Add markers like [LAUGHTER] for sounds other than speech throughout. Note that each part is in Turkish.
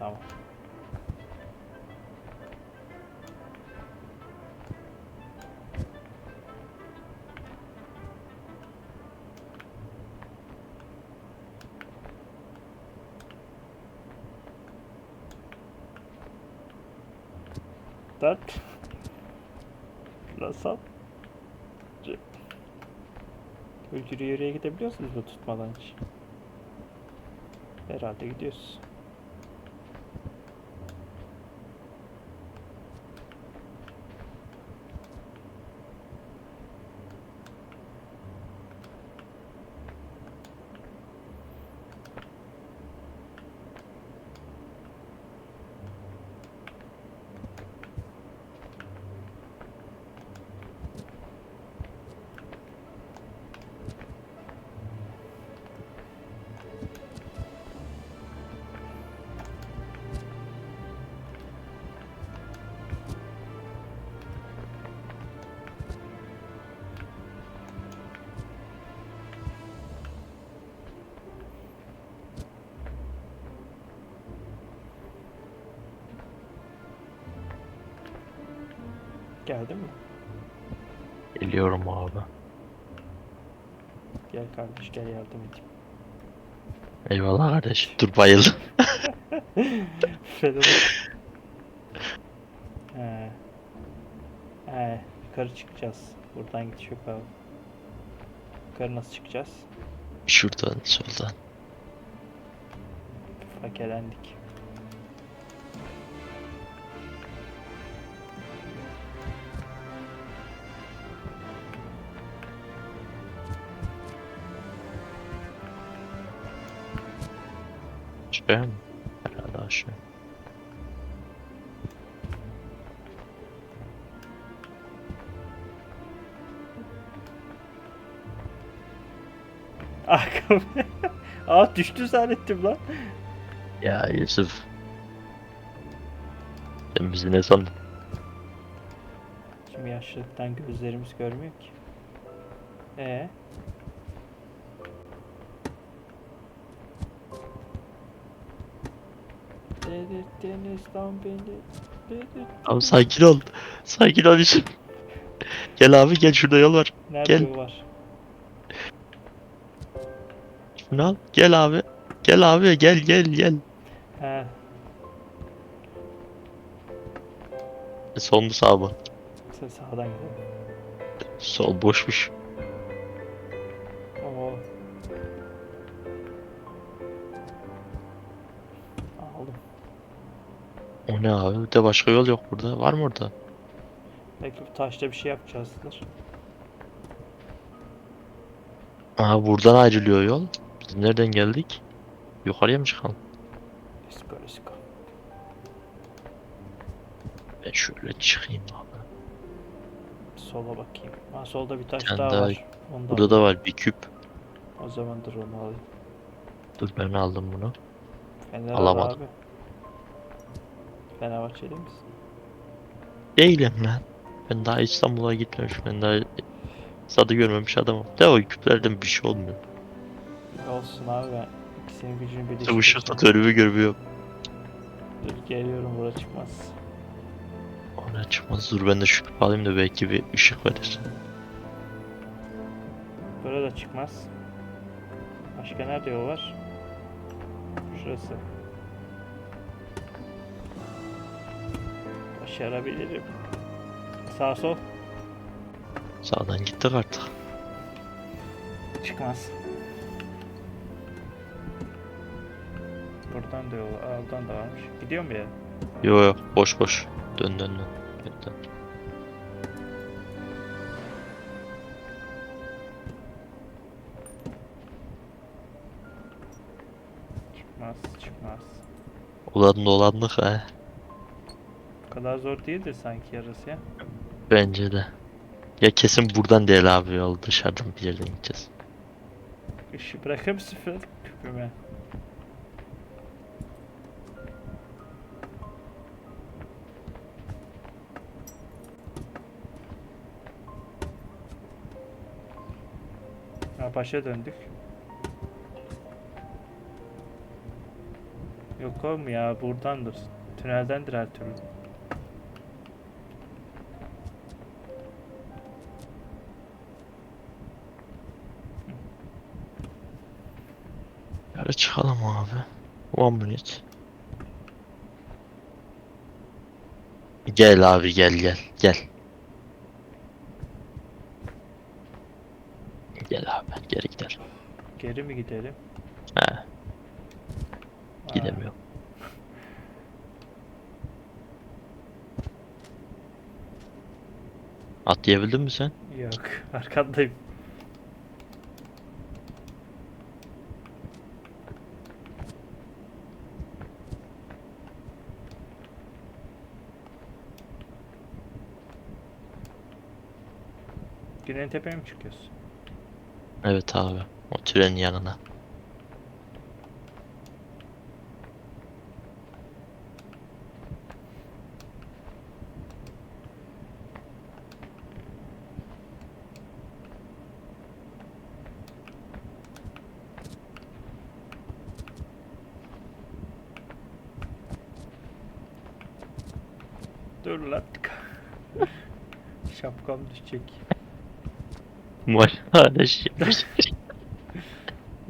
Tamam. Dört. Nasıl? C- Yürü yürüye gidebiliyorsunuz bu tutmadan hiç. Herhalde gidiyoruz. Geldin mi? Geliyorum abi. Gel kardeş gel yardım edeyim. Eyvallah kardeş. Dur bayıldım. [LAUGHS] [LAUGHS] He. He. Yukarı çıkacağız. Buradan gidiş yok abi. Yukarı nasıl çıkacağız? Şuradan soldan. Fakelendik. Şuraya mı? Herhalde aşağı. [LAUGHS] Arkam. Aa düştü zannettim lan. Ya Yusuf. Sen bizi ne sandın? Şimdi yaşlılıktan gözlerimiz görmüyor ki. Ee? Delirttiniz lan beni. Delirttiniz. Abi sakin ol. Sakin ol Yusuf. Gel abi gel şurada yol var. Nerede Gel. bu var? Şunu al. Gel abi. Gel abi gel gel gel. He. Sol mu sağ mı? Sen sağdan gidelim. Sol boşmuş. O ne abi? Bir de başka yol yok burada. Var mı orada? Belki bu taşta bir şey yapacağızdır. Aha buradan ayrılıyor yol. Biz nereden geldik? Yukarıya mı çıkalım? Let's go, let's go. Ben şöyle çıkayım abi. Sola bakayım. Ha solda bir taş daha daha- var. Onu da Burada da var bir küp. O zaman dur onu alayım. Dur ben aldım bunu. Fener Alamadım. abi. Fenerbahçeli misin? Değilim lan. Ben daha İstanbul'a gitmemiş. Ben daha stadı görmemiş adamım. De o küplerden bir şey olmuyor. Olsun abi ben ikisinin gücünü İşte birleştirdim. ışık tutörümü görmüyor. Dur geliyorum bura çıkmaz. Ona çıkmaz. Dur ben de şu küp alayım da belki bir ışık verir. Bura da çıkmaz. Başka nerede yol var? Şurası. Başarabilirim. Sağ sol. Sağdan gittik artık. Çıkmaz. Buradan da yol, aa, buradan da varmış. Gidiyor mu ya? Yo yo boş boş. Dön dön dön. Dön, dön. Çıkmaz, çıkmaz. Ulan dolandık ha. Kadar zor değildir sanki yarısı ya. Bence de. Ya kesin buradan değil abi yol dışarıdan bir yerden gideceğiz. Işığı bırakır mısın Fırat küpüme? Ha başa döndük. Yok oğlum ya buradandır. Tüneldendir her türlü. Çıkalım abi. One minute. Gel abi gel gel gel. Gel abi geri gidelim. Geri mi gidelim? He gidemiyorum. [LAUGHS] Atlayabildin mi sen? Yok. Arkandayım. Gülen tepeye mi çıkıyorsun? Evet abi. O trenin yanına. Dur lan. [LAUGHS] Şapkam düşecek.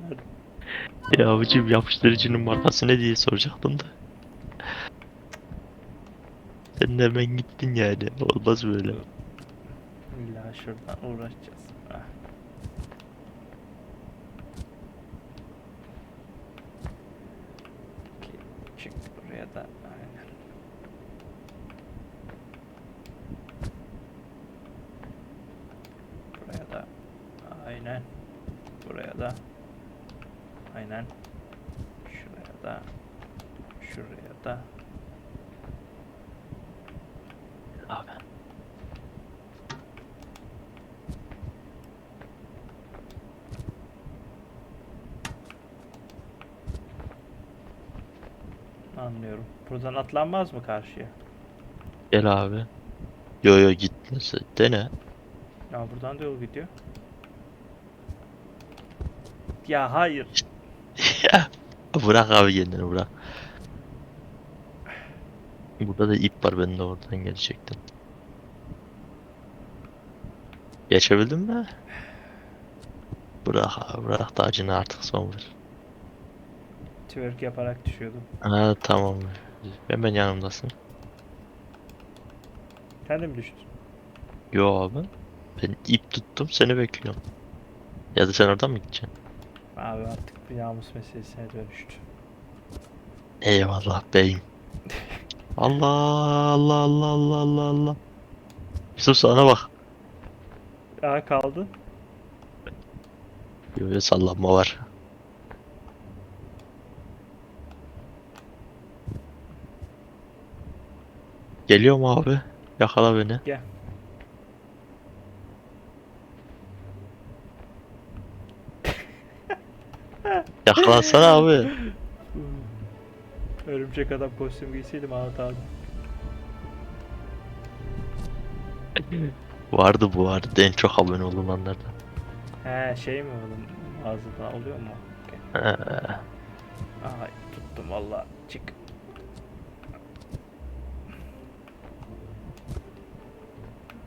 Lan ya abicim yapıştırıcının markası ne diye soracaktım da. Sen de hemen gittin yani. Olmaz böyle. illa şuradan uğraşacağız. Ah. Çık buraya da aynen. Buraya da aynen. Buraya da aynen. Şuraya da şuraya da Abi. anlıyorum. Buradan atlanmaz mı karşıya? Gel abi. Yo yo gitmesi. Dene. Ya buradan da yol gidiyor. Ya hayır. ya. Bırak abi kendini bırak. Burada da ip var ben de oradan gelecektim. Geçebildin mi? Bırak abi bırak da acını artık son ver. Twerk yaparak düşüyordum. Ha tamam. Hemen yanımdasın. Sen de mi düştün? Yo abi. Ben ip tuttum seni bekliyorum. Ya da sen oradan mı gideceksin? Abi artık bir namus meselesine dönüştü. Eyvallah beyim. Allah Allah Allah Allah Allah Allah. Yusuf sana bak. Aa kaldı. Böyle sallanma var. Geliyor mu abi? Yakala beni. Gel. Yakalansana abi. [LAUGHS] Örümcek adam kostüm giyseydim anlatardım. Vardı bu vardı. En çok abone olunanlardan. He şey mi oğlum? Ağzından oluyor mu? Okey. Ee, Aha tuttum valla. Çık.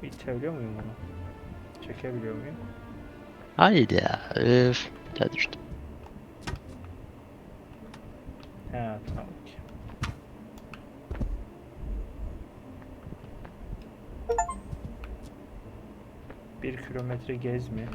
İtebiliyor muyum bunu? Çekebiliyor muyum? hayır ya. Öf. Daha düştüm. He tamam. Bir kilometre gez mi?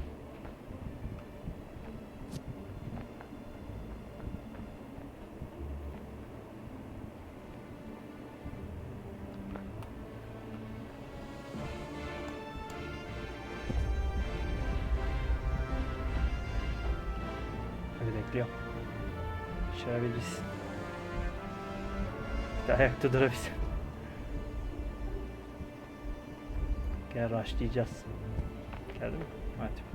Hadi bekliyorum. Başarabiliriz. Bir ayakta durabilir. Gel rushlayacağız. Geldi mi? Hadi.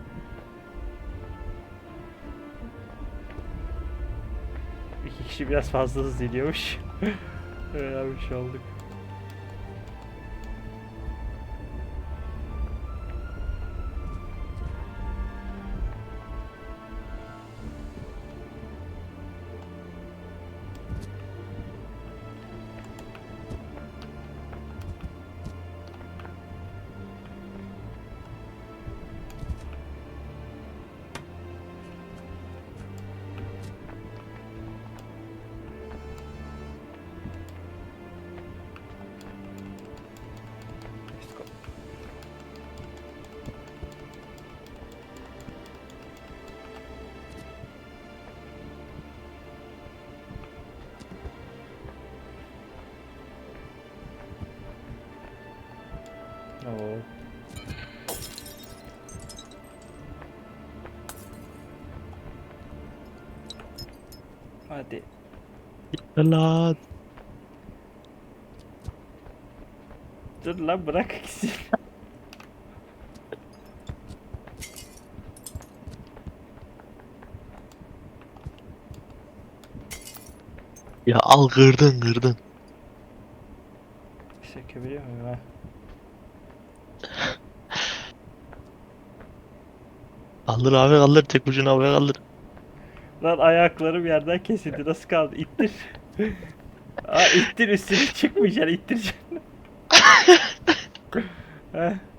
İki kişi biraz fazla hızlı gidiyormuş. [LAUGHS] Öyle bir şey olduk. Oo. Hadi. Gitme lan. Dur lan bırak ikisini. Ya al kırdın kırdın. Sökebiliyor muyum ha? Kaldır abi kaldır tek ucunu havaya kaldır. Lan ayaklarım yerden kesildi. Nasıl kaldı? İttir. Aa ittir üstüne çıkmayacaksın. ittireceksin. [LAUGHS]